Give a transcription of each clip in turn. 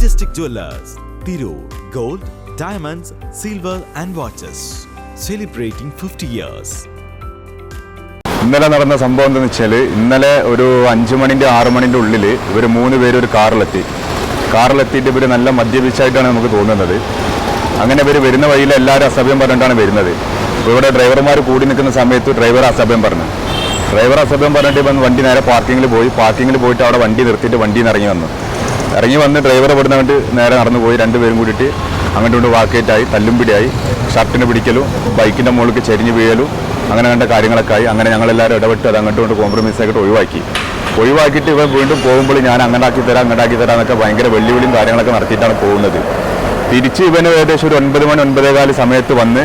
Majestic jewellers Tirur gold diamonds silver and watches celebrating fifty years ഇന്നലെ നടന്ന സംഭവം എന്താണെന്ന് വെച്ചാൽ ഇന്നലെ ഒരു അഞ്ച് മണിന്റെ ആറ് മണിന്റെ ഉള്ളിൽ ഇവർ മൂന്ന് പേര് ഒരു കാറിലെത്തി. കാറിലെത്തിയിട്ട് ഇവർ നല്ല മദ്യപിച്ചായിട്ടാണ് നമുക്ക് തോന്നുന്നത്. അങ്ങനെ ഇവർ വരുന്ന വഴിയിൽ എല്ലാവരും അസഭ്യം പറഞ്ഞിട്ടാണ് വരുന്നത്. ഇവിടെ ഡ്രൈവർമാർ കൂടി നിൽക്കുന്ന സമയത്ത് ഡ്രൈവർ അസഭ്യം പറഞ്ഞു. ഡ്രൈവർ അസഭ്യം പറഞ്ഞിട്ട് ഇപ്പം വണ്ടി നേരെ പാർക്കിങ്ങിൽ പോയി. പാർക്കിങ്ങിൽ പോയിട്ട് അവിടെ വണ്ടി നിർത്തിയിട്ട് വണ്ടിയിൽ നിന്ന് ഇറങ്ങി വന്നു. ഇറങ്ങി വന്ന് ഡ്രൈവർ ഇവിടുന്ന് അങ്ങോട്ട് നേരെ നടന്നു പോയി രണ്ടുപേരും കൂടിയിട്ട് അങ്ങോട്ടും ഇങ്ങോട്ട് വാക്കേറ്റായി തല്ലും പിടിയായി ഷർട്ടിന് പിടിക്കലും ബൈക്കിന്റെ മുകളിലേക്ക് ചെരിഞ്ഞ് വീഴലും അങ്ങനെ കണ്ട കാര്യങ്ങളൊക്കെ ആയി. അങ്ങനെ ഞങ്ങളെല്ലാവരും ഇടപെട്ട്. അത് അങ്ങോട്ടും കോംപ്രമൈസ് ആക്കിയിട്ട് ഒഴിവാക്കി. ഒഴിവാക്കിയിട്ട് ഇവൻ വീണ്ടും പോകുമ്പോൾ ഞാൻ അങ്ങോട്ടാക്കി തരാം അങ്ങോട്ടാക്കി തരാം എന്നൊക്കെ ഭയങ്കര വെല്ലുവിളിയും കാര്യങ്ങളൊക്കെ നടത്തിയിട്ടാണ് പോകുന്നത്. തിരിച്ച് ഇവന് ഏകദേശം ഒരു ഒൻപത് മണി ഒൻപതേകാൽ സമയത്ത് വന്ന്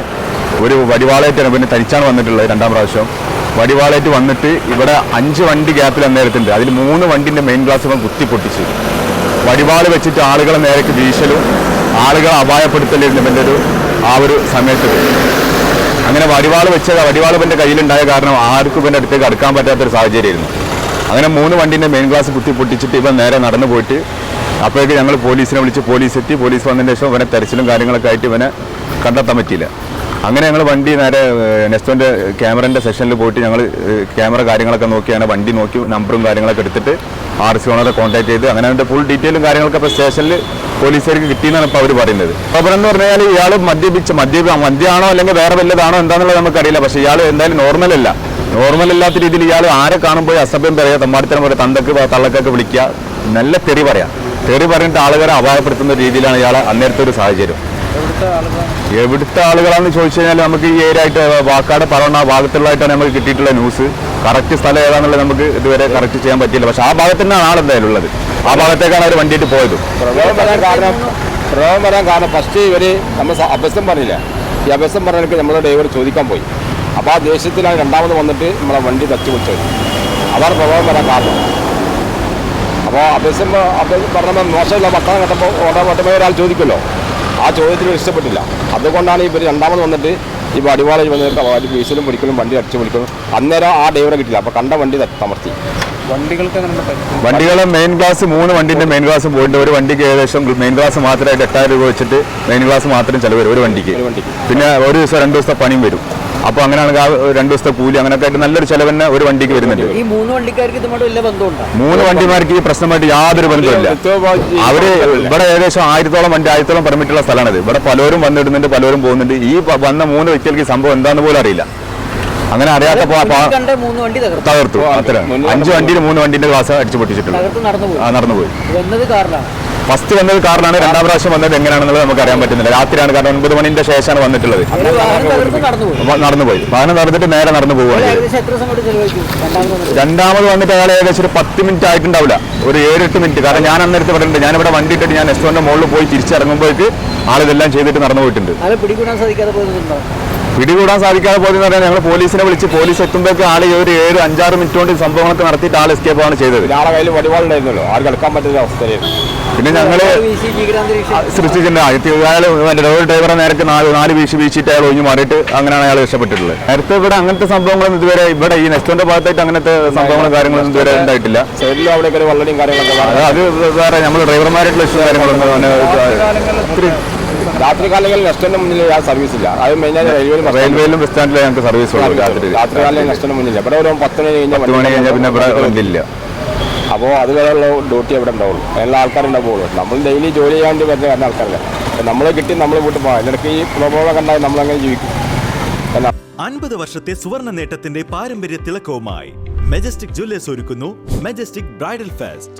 ഒരു വടിവാളായിട്ടാണ് ഇവന് തനിച്ചാണ് വന്നിട്ടുള്ളത് രണ്ടാം പ്രാവശ്യം. വടിവാളായിട്ട് വന്നിട്ട് ഇവിടെ അഞ്ച് വണ്ടി ഗ്യാപ്പിൽ അന്നേരത്തിന്റെ അതിൽ മൂന്ന് വണ്ടിന്റെ മെയിൻ ഗ്ലാസ് ഇവൻ കുത്തി പൊട്ടിച്ച്. വടിവാൾ വെച്ചിട്ട് ആളുകളെ നേരേക്ക് വീശലും ആളുകളെ അപായപ്പെടുത്തലും ഇവന്റെ ഒരു ആ ഒരു സമയത്ത് അങ്ങനെ വടിവാൾ വെച്ച വടിവാൾ ഇവന്റെ കയ്യിലുണ്ടായ കാരണം ആർക്കും ഇവന്റെ അടുത്തേക്ക് അടുക്കാൻ പറ്റാത്തൊരു സാഹചര്യമായിരുന്നു. അങ്ങനെ മൂന്ന് വണ്ടീന്റെ മെയിൻ ഗ്ലാസ് കുത്തി പൊട്ടിച്ചിട്ട് ഇവൻ നേരെ നടന്നു പോയിട്ട് അപ്പോഴേക്ക് ഞങ്ങൾ പോലീസിനെ വിളിച്ച് പോലീസ് എത്തി. പോലീസ് വന്നതിന് ശേഷം ഇവനെ തെരച്ചിലും കാര്യങ്ങളൊക്കെ ആയിട്ട് ഇവനെ കണ്ടെത്താൻ പറ്റിയില്ല. അങ്ങനെ ഞങ്ങൾ വണ്ടി നേരെ നെസ്റ്റോന്റെ ക്യാമറന്റെ സെഷനിൽ പോയിട്ട് ഞങ്ങൾ ക്യാമറ കാര്യങ്ങളൊക്കെ നോക്കിയാണ് വണ്ടി നോക്കി നമ്പറും കാര്യങ്ങളൊക്കെ എടുത്തിട്ട് ആർ സി ഓണറെ കോൺടാക്ട് ചെയ്ത് അങ്ങനെ അതിന്റെ ഫുൾ ഡീറ്റെയിലും കാര്യങ്ങളൊക്കെ ഇപ്പോൾ സ്റ്റേഷനിൽ പോലീസുകാർക്ക് കിട്ടിയെന്നാണ് ഇപ്പോൾ അവർ പറയുന്നത്. അപ്പോൾ എന്ന് പറഞ്ഞാൽ ഇയാൾ മദ്യപിച്ച് മദ്യ മദ്യമാണോ അല്ലെങ്കിൽ വേറെ വല്ലതാണോ എന്താണെന്നുള്ളത് നമുക്കറിയില്ല പക്ഷേ ഇയാൾ എന്തായാലും നോർമലല്ല നോർമൽ അല്ലാത്ത രീതിയിൽ ഇയാൾ ആരെ കാണുമ്പോൾ അസഭ്യം പറയുക തമ്മാടിത്തരം പറയുക തന്തക്ക് തള്ളക്കൊക്കെ വിളിക്കുക നല്ല തെറി പറയാം. തെറി പറഞ്ഞിട്ട് ആളുകളെ അപായപ്പെടുത്തുന്ന രീതിയിലാണ് ഇയാൾ അന്നേരത്തെ ഒരു സാഹചര്യം. എവിടുത്തെ ആളുകളാണെന്ന് ചോദിച്ചു കഴിഞ്ഞാൽ നമുക്ക് ഈ ഏരിയ ആയിട്ട് വാക്കാട് പറവണ ആ ഭാഗത്തുള്ളതായിട്ടാണ് നമുക്ക് കിട്ടിയിട്ടുള്ള ന്യൂസ് കറക്റ്റ് സ്ഥലം ഏതാണെന്നുള്ളത് നമുക്ക് ഇതുവരെ കറക്റ്റ് ചെയ്യാൻ പറ്റിയില്ല. പക്ഷെ ആ ഭാഗത്ത് തന്നെയാണ് ആളെന്തായാലും ഉള്ളത്. ആ ഭാഗത്തേക്കാണ് അവർ വണ്ടിയിട്ട് പോയത്. പ്രളയം വരാൻ കാരണം പ്രളയം വരാൻ കാരണം ഫസ്റ്റ് ഇവർ നമ്മൾ അഭ്യസം പറഞ്ഞില്ല? ഈ അഭ്യസം പറഞ്ഞിട്ട് നമ്മളെ ഡ്രൈവർ ചോദിക്കാൻ പോയി. അപ്പോൾ ആ ദേഷ്യത്തിലാണ് രണ്ടാമത് വന്നിട്ട് നമ്മളെ വണ്ടി തച്ചു പിടിച്ചത് അതാണ് പ്രളയം വരാൻ കാരണം. അപ്പോൾ അഭ്യസം അഭ്യസം പറഞ്ഞപ്പോൾ മോശമില്ല ഭക്ഷണം കേട്ടപ്പോൾ വട്ടമേ ഒരാൾ ചോദിക്കുമല്ലോ? ആ ചോദ്യത്തിന് ഇഷ്ടപ്പെട്ടില്ല. അതുകൊണ്ടാണ് ഇവർ രണ്ടാമത് വന്നിട്ട് ഈ അടിവാളി വന്നിട്ട് വണ്ടി വീശലും പിടിക്കലും വണ്ടി അടിച്ചു പിടിക്കലും. അന്നേരം ആ ഡ്രൈവറെ കിട്ടില്ല അപ്പോൾ കണ്ട വണ്ടി തമർത്തി. വണ്ടികളെ മെയിൻ ക്ലാസ് മൂന്ന് വണ്ടിന്റെ മെയിൻ ക്ലാസ് പോയിട്ട് ഒരു വണ്ടിക്ക് ഏകദേശം മെയിൻ ക്ലാസ് മാത്രമായിട്ട് എട്ടായിരം രൂപ വെച്ചിട്ട് മെയിൻ ക്ലാസ് മാത്രം ചെലവ് വരും ഒരു വണ്ടിക്ക്. ഒരു വണ്ടിക്ക്. പിന്നെ ഒരു ദിവസം രണ്ട് ദിവസത്തെ പണിയും വരും. അപ്പോൾ അങ്ങനെയാണ് ആ രണ്ട് ദിവസത്തെ കൂലി. അങ്ങനെയൊക്കെ ആയിട്ട് നല്ലൊരു ചെലവ് തന്നെ ഒരു വണ്ടിക്ക് വരുന്നുണ്ട്. ഈ മൂന്ന് വണ്ടിക്കാർക്ക് ഇതുമായിട്ട് വലിയ ബന്ധമുണ്ടോ? മൂന്ന് വണ്ടിമാർക്ക് ഈ പ്രശ്നമായിട്ട് യാതൊരു ബന്ധമില്ല അവർ ഇവിടെ ഏകദേശം ആയിരത്തോളം വണ്ടി ആയിരത്തോളം പെർമിറ്റുള്ള സ്ഥലമാണിത്. ഇവിടെ പലരും വന്നിടുന്നുണ്ട് പലരും പോകുന്നുണ്ട്. ഈ വന്ന മൂന്ന് വ്യക്തികൾക്ക് സംഭവം എന്താന്ന് പോലും അറിയില്ല. അങ്ങനെ അറിയാത്തപ്പോ കണ്ട മൂന്ന് വണ്ടി തകർത്തു. അത്ര അഞ്ച് വണ്ടിയിൽ മൂന്ന് വണ്ടിന്റെ ക്ലാസ് അടിച്ചു പൊട്ടിച്ചിട്ടുണ്ട് നടന്നുപോയി നടന്നു പോയി. ഫസ്റ്റ് വന്നത് കാരണമാണ് രണ്ടാം പ്രാവശ്യം വന്നത് എങ്ങനെയാണെന്നുള്ളത് നമുക്ക് അറിയാൻ പറ്റുന്നില്ല. രാത്രിയാണ് കാരണം ഒൻപത് മണിന്റെ ശേഷമാണ് വന്നിട്ടുള്ളത്. നടന്നുപോയി. വാഹനം നടന്നിട്ട് നേരെ നടന്നു പോവുകയാണ് രണ്ടാമത് വന്നിട്ട്? അയാൾ ഏകദേശം ഒരു പത്ത് മിനിറ്റ് ആയിട്ടുണ്ടാവില്ല. ഒരു ഏഴെട്ട് മിനിറ്റ്. കാരണം ഞാൻ അന്നേരത്ത് പറഞ്ഞിട്ടുണ്ട് ഞാൻ ഞാനിവിടെ വണ്ടി ഇട്ടിട്ട് ഞാൻ നെസ്റ്റോന്റെ മുകളിൽ പോയി തിരിച്ചിറങ്ങുമ്പോഴേക്ക് ആളിതെല്ലാം ചെയ്തിട്ട് നടന്നു പോയിട്ടുണ്ട്. ആളെ പിടികൂടാൻ സാധിക്കാതെ പോയതെന്ന് പറഞ്ഞാൽ ഞങ്ങൾ പോലീസിനെ വിളിച്ച് പോലീസ് എത്തുമ്പോഴേക്ക് ആൾ ഒരു ഏഴ് അഞ്ചാറ് മിനിറ്റ് കൊണ്ട് സംഭവങ്ങളൊക്കെ നടത്തിയിട്ട് ആൾ എസ്കേപ്പ് ആണ് ചെയ്തത്. ആളെ കയ്യിൽ വടിവാളുണ്ടായിരുന്നല്ലോ ആർക്ക് എടുക്കാൻ പറ്റുന്ന അവസ്ഥയിലായിരുന്നു പിന്നെ ഞങ്ങൾ സൃഷ്ടിച്ചിട്ടുണ്ട്. അയാൾ റോഡ് ഡ്രൈവറെ നേരത്തെ നാല് നാല് വീശി വീശിയിട്ട് അയാൾ ഒഴിഞ്ഞു മാറിയിട്ട് അങ്ങനെയാണ് അയാൾ രക്ഷപ്പെട്ടിട്ടുള്ളത്. നേരത്തെ ഇവിടെ അങ്ങനത്തെ സംഭവങ്ങളൊന്നും ഇതുവരെ ഇവിടെ ഈ നെസ്റ്റോന്റെ ഭാഗത്തായിട്ട് അങ്ങനത്തെ സംഭവങ്ങളും കാര്യങ്ങളൊന്നും ഇതുവരെ ഉണ്ടായിട്ടില്ല. അത് വേറെ നമ്മൾ ഡ്രൈവർമാരായിട്ടുള്ള ഇഷ്യൂ കാര്യങ്ങളൊന്നും ഒത്തിരി രാത്രി കാലങ്ങളിൽ നെസ്റ്റോന്റെ മുന്നിൽ ആ സർവീസ് ഇല്ല അത് മെയിനായി റെയിൽവേയിലും റെയിൽവേയിലും ബസ് സ്റ്റാൻഡിലും ഞങ്ങൾക്ക് സർവീസ് ഉള്ളൂ. രാത്രി രാത്രി കാലങ്ങളിൽ നെസ്റ്റോന്റെ മുന്നിൽ ഇവിടെ ഒരു പത്ത് മണി കഴിഞ്ഞാൽ പത്ത് മണി കഴിഞ്ഞാൽ പിന്നെ ഇവിടെ വണ്ടിയില്ല. അപ്പോൾ അത് വരെയുള്ള ഡ്യൂട്ടി എവിടെ ഉണ്ടാവുള്ളൂ എല്ലാ ആൾക്കാരുണ്ടാവുള്ളൂ നമ്മൾ ഡെയിലി ജോലി ചെയ്യാണ്ട് വരുന്ന കാരണം ആൾക്കാരില്ല. നമ്മളെ കിട്ടി നമ്മൾ വീട്ടിൽ പോകാം ഇതിനൊക്കെ ഈ പ്രോബ്ലമൊക്കെ കണ്ടാൽ നമ്മളങ്ങനെ ജീവിക്കും. അൻപത് വർഷത്തെ സുവർണ നേട്ടത്തിന്റെ പാരമ്പര്യ തിളക്കവുമായി മെജസ്റ്റിക് ജ്വല്ലേഴ്സ് ഒരുക്കുന്നു majestic bridal fest